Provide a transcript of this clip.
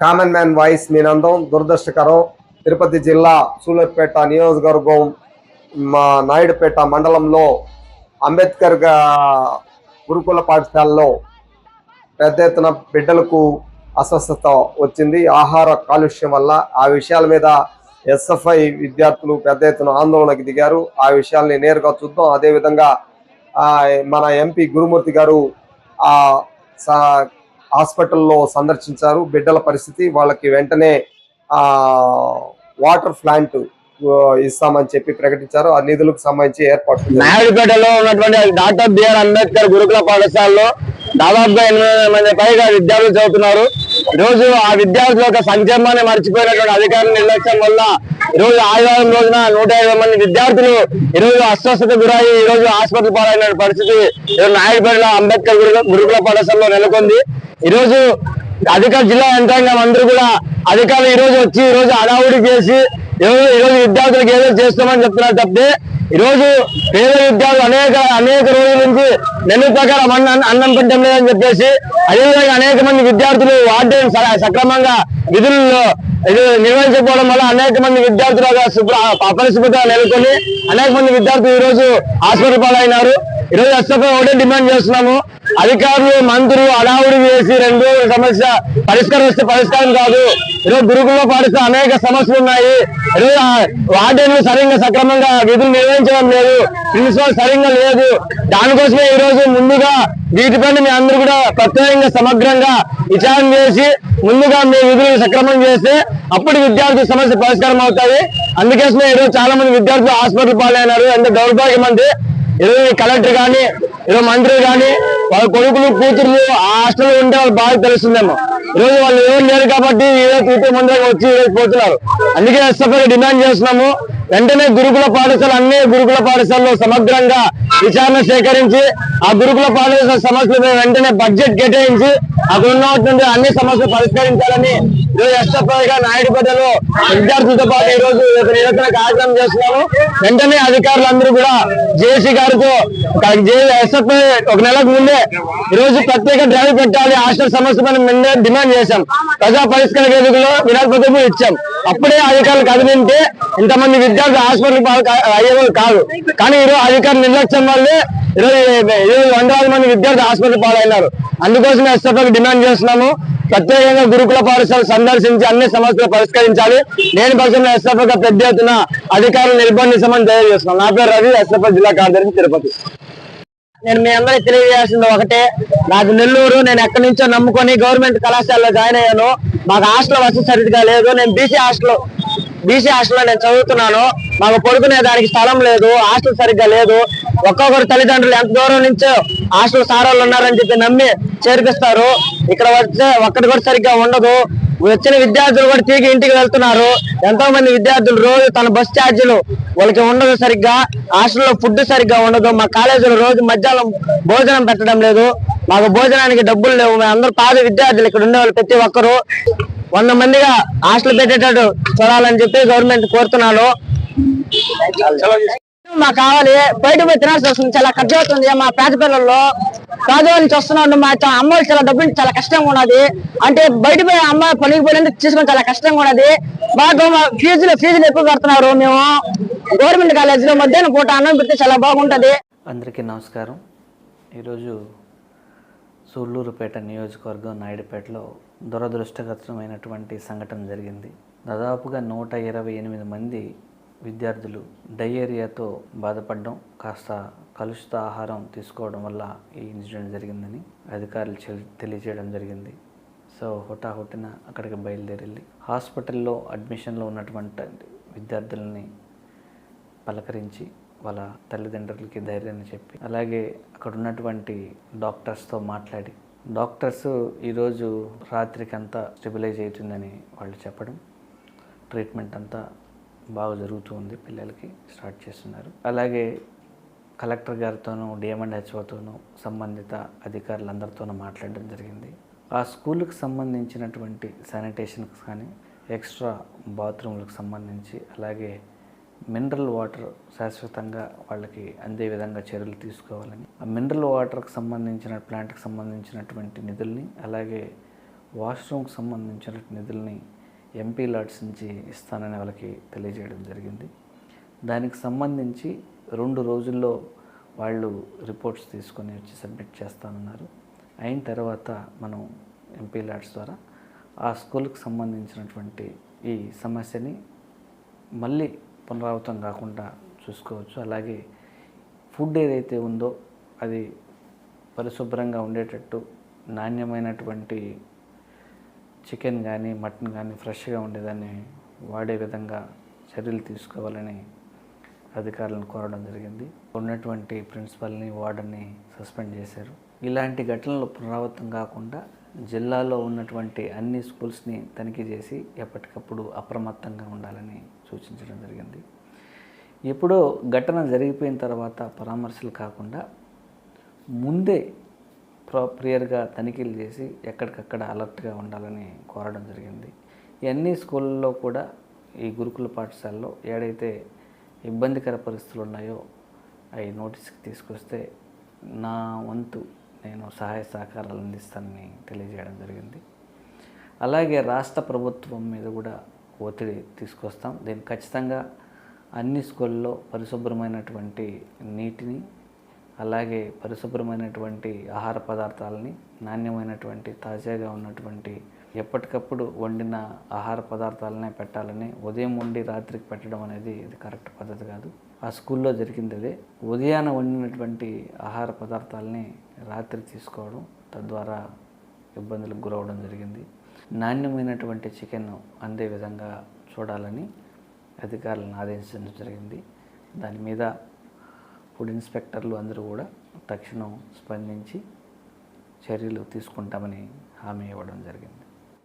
Common man voice మీనందం దురదృష్టకరం. తిరుపతి జిల్లా సూలూరుపేట నియోజకవర్గం మా నాయుడుపేట మండలంలో అంబేద్కర్ గురుకుల పాఠశాలలో పెద్ద ఎత్తున బిడ్డలకు అస్వస్థత వచ్చింది. ఆహార కాలుష్యం వల్ల ఆ విషయాల మీద ఎస్ఎఫ్ఐ విద్యార్థులు పెద్ద ఎత్తున ఆందోళనకు దిగారు. ఆ విషయాల్ని నేరుగా చూద్దాం. అదేవిధంగా మన ఎంపీ గురుమూర్తి గారు ఆ హాస్పిటల్లో సందర్శించారు. బిడ్డల పరిస్థితి వాళ్ళకి వెంటనే వాటర్ ప్లాంట్ ఇస్తామని చెప్పి ప్రకటించారు. ఆ నిధులకు సంబంధించి ఏర్పాటు నాయుడుపేటలో ఉన్నటువంటి డాక్టర్ బిఆర్ అంబేద్కర్ గురుకుల పాఠశాలలో దాదాపుగా ఎనిమిది మంది పైగా విద్యార్థులు చదువుతున్నారు. రోజు ఆ విద్యార్థుల యొక్క సంక్షేమాన్ని మర్చిపోయినటువంటి అధికారుల నిర్లక్ష్యం వల్ల ఈ రోజు ఆదివారం రోజున నూట మంది విద్యార్థులు ఈ రోజు అస్వస్థత గురయ్యి ఈ రోజు హాస్పిటల్ పాలైన పరిస్థితి ఈ నాయుడుపేటలో అంబేద్కర్ గురు- గురుకుల పాఠశాలలో నెలకొంది. ఈ రోజు అధికార జిల్లా యంత్రాంగం అందరూ కూడా అధికారులు ఈ రోజు వచ్చి ఈ రోజు అడావుడి చేసి ఈరోజు రోజు రోజు విద్యార్థులకు ఏదో చేస్తామని చెప్తున్నారు తప్పితే ఈ రోజు పేద విద్యార్థులు అనేక అనేక రోజుల నుంచి మెను ప్రకారం అన్నం అన్నం పెట్టడం లేదని చెప్పేసి అదేవిధంగా అనేక మంది విద్యార్థులు వార్డెన్ స- సక్రమంగా విధుల్లో నిర్వహించకపోవడం వల్ల అనేక మంది విద్యార్థులు శుభ్ర అపరిశుభ్రత నెలకొని అనేక మంది విద్యార్థులు ఈ రోజు హాస్పిటల్ పాలైనారు. ఈ రోజు ఎస్ఎఫ్ఐ ఒకటే డిమాండ్ చేస్తున్నాము. అధికారులు మంత్రులు అడావుడి వేసి రెండు సమస్య పరిష్కారం వస్తే పరిష్కారం కాదు. ఈరోజు గురుకుల పాఠశాల అనేక సమస్యలు ఉన్నాయి. ఈరోజు వార్డెన్లు సరిగ్గా సక్రమంగా విధులు నిర్వహించడం లేదు. ప్రిన్సిపల్ సరిగ్గా లేదు. దానికోసమే ఈ రోజు ముందుగా వీటిపైన మీ అందరూ కూడా ప్రత్యేకంగా సమగ్రంగా విచారణ చేసి ముందుగా మీ విధులు సక్రమం చేస్తే అప్పుడు విద్యార్థుల సమస్య పరిష్కారం అవుతాయి. అందుకోసమే ఈరోజు చాలా మంది విద్యార్థులు హాస్పిటల్ పాలైనారు. ఎంత దౌర్భాగ్యం అంటే ఈరోజు కలెక్టర్ కానీ ఈరోజు మంత్రి కానీ వాళ్ళ కొడుకులు కూతుర్లు ఆ హాస్టల్లో ఉంటే వాళ్ళు బాగా తెలుస్తుందేమో. ఈరోజు వాళ్ళు ఎవరు లేరు కాబట్టి ఈరోజు కూతురు మందిరం వచ్చి ఈరోజు పోతున్నారు. అందుకే ఎస్ఎఫ్ఐ డిమాండ్ చేస్తున్నాము. వెంటనే గురుకుల పాఠశాల అన్ని గురుకుల పాఠశాలలో సమగ్రంగా విచారణ సేకరించి ఆ గురుకుల పాఠశాల సమస్యల వెంటనే బడ్జెట్ కేటాయించి అక్కడ ఉన్నటువంటి అన్ని సమస్యలు పరిష్కరించాలని ఎస్ఎఫ్ఐ గా నాయుడుపేటలో విద్యార్థులతో పాటు ఈ రోజు నిరసన కార్యక్రమం చేస్తున్నాము. వెంటనే అధికారులందరూ కూడా జేసీ గారితో ఎస్ఎఫ్ఐ ఒక నెలకు ముందే ఈ రోజు ప్రత్యేక డ్రైవ్ పెట్టాలి. హాస్టల్ సమస్య మనం ముందే డిమాండ్ చేశాం. ప్రజా పరిష్కార వేదికలో విరాళపత్రం ఇచ్చాం. అప్పుడే అధికారులు కదిలింటే ఇంతమంది విద్యార్థులు హాస్పిటల్ కా- అయ్యేవాళ్ళు కాదు. కానీ ఈరోజు అధికారులు నిర్లక్ష్యం వల్లే ఇరవై ఇరవై వందల మంది విద్యార్థి హాస్పిటల్ పాలైనారు. అందుకోసం ఎస్ఎఫ్ఐ డిమాండ్ చేస్తున్నాము. ప్రత్యేకంగా గురుకుల పాఠశాల సందర్శించి అన్ని సమస్యలు పరిష్కరించాలి. నేను పక్షంలో ఎస్ఎఫ్ఐ పెద్ద ఎత్తున అధికారులు నిర్బంధించమని తెలియజేస్తున్నాను. నా పేరు రవి ఎస్ఎఫ్ఐ జిల్లా కార్యదర్శి తిరుపతి. నేను మీ అందరికి తెలియజేసింది ఒకటే. నాకు నెల్లూరు నేను ఎక్కడి నుంచో నమ్ముకొని గవర్నమెంట్ కళాశాలలో జాయిన్ అయ్యాను. మాకు హాస్టల్ వసతి సరిగ్గా లేదు. నేను బీసీ హాస్టల్ బీసీ హాస్టల్లో నేను చదువుతున్నాను. మాకు పడుకునే దానికి స్థలం లేదు హాస్టల్ సరిగ్గా లేదు. ఒక్కొక్కరు తల్లిదండ్రులు ఎంత దూరం నుంచో హాస్టల్ సారోళ్ళు ఉన్నారని చెప్పి నమ్మి చేర్పిస్తారు. ఇక్కడ వచ్చే ఒక్కటి కూడా సరిగ్గా ఉండదు. వచ్చిన విద్యార్థులు కూడా తిరిగి ఇంటికి వెళ్తున్నారు. ఎంతో మంది విద్యార్థులు రోజు తన బస్ ఛార్జీలు వాళ్ళకి ఉండదు సరిగ్గా. హాస్టల్లో ఫుడ్ సరిగ్గా ఉండదు. మా కాలేజీలో రోజు మధ్యాహ్నం భోజనం పెట్టడం లేదు. మాకు భోజనానికి డబ్బులు లేవు. మేము అందరూ పాద విద్యార్థులు ఇక్కడ ఉండేవాళ్ళు ప్రతి ఒక్కరు. వంద మందిగా హాస్టల్ పెట్టేటట్టు చూడాలని చెప్పి గవర్నమెంట్ కోరుతున్నాను. మాకు కావాలి. బయట పోయి తినాల్సి వస్తుంది. చాలా ఖర్చు అవుతుంది. మా పేద పిల్లల్లో పేదవాళ్ళ నుంచి వస్తున్నాడు మా అమ్మాయిలు చాలా డబ్బులు చాలా కష్టంగా ఉన్నది. అంటే బయట పోయి అమ్మాయి పనికి పోయినందుకు తీసుకొని చాలా కష్టంగా ఉన్నది. బాగా ఫీజులు ఫీజులు ఎక్కువ కడుతున్నారు మేము. గవర్నమెంట్ కాలేజీలో మధ్యాహ్నం పూట అన్నం పెడితే చాలా బాగుంటది. అందరికీ నమస్కారం. ఈరోజు సూళ్ళూరుపేట నియోజకవర్గం నాయుడుపేటలో దురదృష్టకరమైనటువంటి సంఘటన జరిగింది. దాదాపుగా నూట ఇరవై ఎనిమిది మంది విద్యార్థులు డయేరియాతో బాధపడడం కాస్త కలుషిత ఆహారం తీసుకోవడం వల్ల ఈ ఇన్సిడెంట్ జరిగిందని అధికారులు తెలియజేయడం జరిగింది. సో హుటాహుటిన అక్కడికి బయలుదేరి హాస్పిటల్లో అడ్మిషన్లో ఉన్నటువంటి విద్యార్థులని పలకరించి వాళ్ళ తల్లిదండ్రులకి ధైర్యాన్ని చెప్పి అలాగే అక్కడ ఉన్నటువంటి డాక్టర్స్తో మాట్లాడి డాక్టర్స్ ఈరోజు రాత్రికి అంతా స్టెబిలైజ్ అవుతుందని వాళ్ళు చెప్పడం ట్రీట్మెంట్ అంతా బాగా జరుగుతూ ఉంది. పిల్లలకి స్టార్ట్ చేస్తున్నారు. అలాగే కలెక్టర్ గారితోనూ డిఎంఎండ్ హెచ్ఓతోనూ సంబంధిత అధికారులందరితోనూ మాట్లాడడం జరిగింది. ఆ స్కూల్కి సంబంధించినటువంటి శానిటేషన్కి కానీ ఎక్స్ట్రా బాత్రూమ్లకు సంబంధించి అలాగే మినరల్ వాటర్ శాశ్వతంగా వాళ్ళకి అందే విధంగా చర్యలు తీసుకోవాలని ఆ మినరల్ వాటర్కి సంబంధించిన ప్లాంట్కి సంబంధించినటువంటి నిధుల్ని అలాగే వాష్రూమ్కి సంబంధించిన నిధుల్ని ఎంపీ లాట్స్ నుంచి ఇస్తానని వాళ్ళకి తెలియజేయడం జరిగింది. దానికి సంబంధించి రెండు రోజుల్లో వాళ్ళు రిపోర్ట్స్ తీసుకొని వచ్చి సబ్మిట్ చేస్తానన్నారు. అయిన తర్వాత మనం ఎంపీ లాట్స్ ద్వారా ఆ స్కూల్కి సంబంధించినటువంటి ఈ సమస్యని మళ్ళీ పునరావృతం కాకుండా చూసుకోవచ్చు. అలాగే ఫుడ్ ఏదైతే ఉందో అది పరిశుభ్రంగా ఉండేటట్టు నాణ్యమైనటువంటి చికెన్ కానీ మటన్ కానీ ఫ్రెష్గా ఉండేదాన్ని వాడే విధంగా చర్యలు తీసుకోవాలని అధికారులను కోరడం జరిగింది. ఉన్నటువంటి ప్రిన్సిపల్ని వార్డన్ని సస్పెండ్ చేశారు. ఇలాంటి ఘటనలు పునరావృతం కాకుండా జిల్లాలో ఉన్నటువంటి అన్ని స్కూల్స్ని తనిఖీ చేసి ఎప్పటికప్పుడు అప్రమత్తంగా ఉండాలని సూచించడం జరిగింది. ఎప్పుడో ఘటన జరిగిపోయిన తర్వాత పరామర్శలు కాకుండా ముందే ప్రాప్రియర్గా తనిఖీలు చేసి ఎక్కడికక్కడ అలర్ట్గా ఉండాలని కోరడం జరిగింది. ఇవన్నీ స్కూళ్ళలో కూడా ఈ గురుకుల పాఠశాలలో ఏడైతే ఇబ్బందికర పరిస్థితులు ఉన్నాయో అవి నోటీస్కి తీసుకొస్తే నా వంతు నేను సహాయ సహకారాలు అందిస్తానని తెలియజేయడం జరిగింది. అలాగే రాష్ట్ర ప్రభుత్వం మీద కూడా ఒత్తిడి తీసుకొస్తాం. దీన్ని ఖచ్చితంగా అన్ని స్కూల్లో పరిశుభ్రమైనటువంటి నీటిని అలాగే పరిశుభ్రమైనటువంటి ఆహార పదార్థాలని నాణ్యమైనటువంటి తాజాగా ఉన్నటువంటి ఎప్పటికప్పుడు వండిన ఆహార పదార్థాలనే పెట్టాలని ఉదయం వండి రాత్రికి పెట్టడం అనేది ఇది కరెక్ట్ పద్ధతి కాదు. ఆ స్కూల్లో జరిగింది అదే. ఉదయాన వండినటువంటి ఆహార పదార్థాలని రాత్రి తీసుకోవడం తద్వారా ఇబ్బందులకు గురవడం జరిగింది. నాణ్యమైనటువంటి చికెన్ అందే విధంగా చూడాలని అధికారులను ఆదేశించడం జరిగింది. దాని మీద ఫుడ్ ఇన్స్పెక్టర్లు అందరూ కూడా తక్షణం స్పందించి చర్యలు తీసుకుంటామని హామీ ఇవ్వడం జరిగింది.